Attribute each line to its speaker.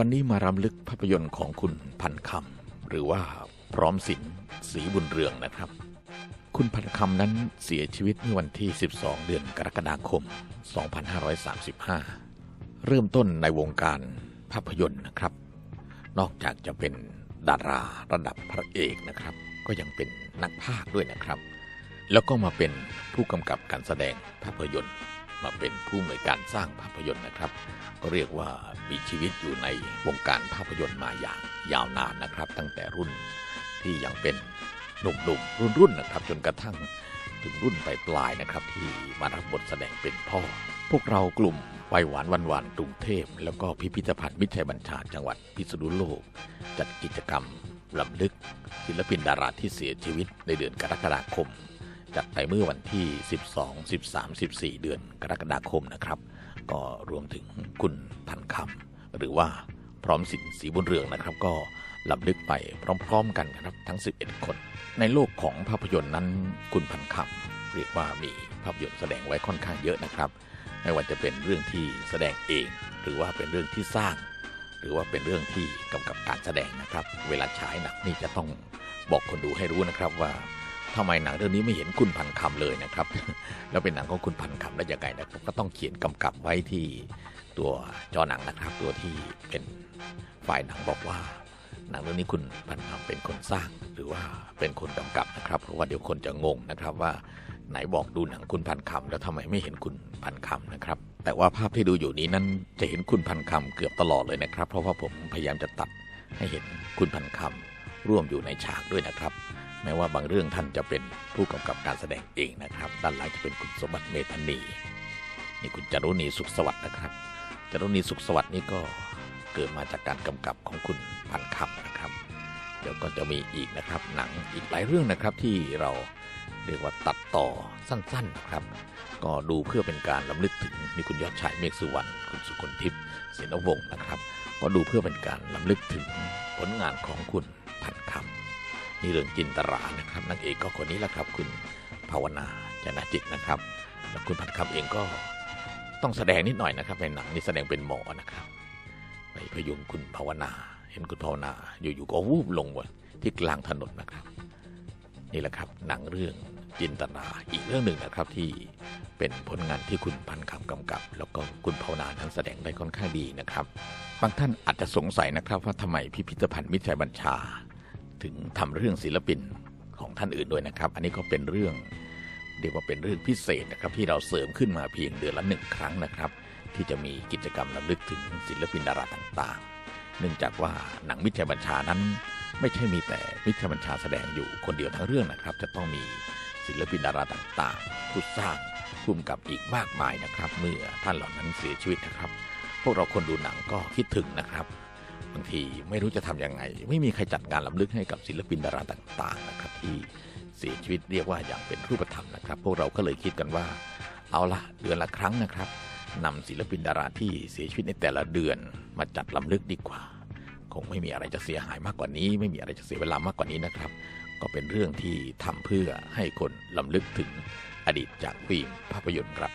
Speaker 1: วันนี้มารำลึกภาพยนตร์ของคุณพันคำหรือว่าพร้อมสินศรีบุญเรืองนะครับ คุณพันคำนั้นเสียชีวิตเมื่อวันที่ 12 เดือนกรกฎาคม 2535 เริ่มต้นในวงการภาพยนตร์นะครับ นอกจากจะเป็นดาราระดับพระเอกนะครับ ก็ยังเป็นนักพากย์ด้วยนะครับ แล้วก็มาเป็นผู้กำกับการแสดงภาพยนตร์ มาเป็นผู้อำนการสร้างภาพยนตร์นะครับ ก็เรียกว่ามีชีวิตอยู่ในวงการภาพยนตร์มาอย่างยาวนานนะครับ ตั้งแต่รุ่นที่ยังเป็นหนุ่มๆรุ่นๆนะครับ จนกระทั่งถึงรุ่นปลายๆนะครับ ที่มารับบทแสดงเป็นพ่อ พวกเรากลุ่มวัยหวานวันวานกรุงเทพ แล้วก็พิพิธภัณฑ์มิตรชัยบัญชาจังหวัดพิษณุโลก จัดกิจกรรมลำลึก ศิลปินดาราที่เสียชีวิตในเดือนกรกฎาคม จัดไปเมื่อวันที่ 12 13 14 เดือนกรกฎาคมนะครับ ก็รวมถึงคุณพันคำหรือว่าพร้อมสินสีบุญเรืองนะครับ ก็ลำลึกไปพร้อมๆ กันครับทั้ง 11 คน ในโลกของภาพยนตร์นั้นคุณพันคำเรียกว่ามีภาพยนตร์แสดงไว้ค่อนข้างเยอะนะครับไม่ว่าจะเป็นเรื่องที่แสดงเอง หรือว่าเป็นเรื่องที่สร้าง หรือว่าเป็นเรื่องที่กำกับการแสดงนะครับ เวลาฉายหนังนี่จะต้องบอกคนดูให้รู้นะครับว่า ทำไมหนังเรื่องนี้ไม่เห็นคุณพันคำเลยนะครับ แล้วเป็นหนังของคุณพันคำได้ยังไงนะครับก็ต้องเขียนกำกับไว้ที่ตัวจอหนังนะครับ ตัวที่เป็นฝ่ายหนังบอกว่า หนังเรื่องนี้คุณพันคำเป็นคนสร้าง หรือว่าเป็นคนกำกับนะครับ เพราะว่าเดี๋ยวคนจะงงนะครับว่าไหนบอกดูหนังคุณพันคำแล้วทำไมไม่เห็นคุณพันคำนะครับ แต่ว่าภาพที่ดูอยู่นี้นั้นจะเห็นคุณพันคำเกือบตลอดเลยนะครับ เพราะว่าผมพยายามจะตัดให้เห็นคุณพันคำร่วมอยู่ในฉากด้วยนะครับ แม้ว่าบางเรื่องท่านจะเป็นผู้กำกับการแสดงเองนะครับ ด้านหลังจะเป็นคุณสมบัติเมธานีนี่คุณจารุณีสุขสวัสดิ์นะครับจารุณีสุขสวัสดิ์นี่ก็เกิดมาจากการกำกับของคุณพันคำนะครับ เดี๋ยวก็จะมีอีกนะครับ หนังอีกหลายเรื่องนะครับที่เราเรียกว่าตัดต่อสั้นๆนะครับ ก็ดูเพื่อเป็นการลำลึกถึงมีคุณยอดชายเมฆสุวรรณคุณสุคนทิพย์เสนวงศ์นะครับ ก็ดูเพื่อเป็นการลำลึกถึงผลงานของคุณพันคำ นี่เรื่องจินตรานะครับนางเอกก็คนนี้แหละครับ คุณภาวนาจนะจิตนะครับ แล้วคุณพันคำเองก็ต้องแสดงนิดหน่อยนะครับ ในหนังนี่แสดงเป็นหมอนะครับ ไปพยุงคุณภาวนา เห็นคุณภาวนา อยู่ๆก็วูบลงบนที่กลางถนนนะครับ นี่แหละครับหนังเรื่องจินตนาอีกเรื่องหนึ่งนะครับที่เป็นผลงานที่คุณพันคำกำกับ แล้วก็คุณภาวนานั้นแสดงได้ค่อนข้างดีนะครับ บางท่านอาจจะสงสัยนะครับว่าทำไมพิพิธภัณฑ์มิตรชัยบัญชา ถึงทำเรื่องศิลปินของท่านอื่นด้วยนะครับ อันนี้ก็เป็นเรื่องเรียกว่าเป็นเรื่องพิเศษนะครับ ที่เราเสริมขึ้นมาเพียงเดือนละหนึ่งครั้งนะครับ ที่จะมีกิจกรรมรำลึกถึงศิลปินดาราต่างๆ เนื่องจากว่าหนังมิตรบัญชานั้น ไม่ใช่มีแต่มิตรบัญชาแสดงอยู่คนเดียวทั้งเรื่องนะครับ จะต้องมีศิลปินดาราต่างๆผู้สร้างภูมิกับอีกมากมายนะครับ เมื่อท่านเหล่านั้นเสียชีวิตนะครับ พวกเราคนดูหนังก็คิดถึงนะครับ บางทีไม่รู้จะทำยังไง ไม่มีใครจัดงานลำลึกให้กับศิลปินดาราต่าง ๆ นะครับ ที่เสียชีวิตเรียกว่าอย่างเป็นรูปธรรมนะครับ พวกเราก็เลยคิดกันว่า เอาละเดือนละครั้งนะครับนำศิลปินดาราที่เสียชีวิตในแต่ละเดือนมาจัดลำลึกดีกว่า คงไม่มีอะไรจะเสียหายมากกว่านี้ ไม่มีอะไรจะเสียเวลามากกว่านี้นะครับ ก็เป็นเรื่องที่ทำเพื่อให้คนลำลึกถึงอดีตจากฟิล์มภาพยนตร์ครับ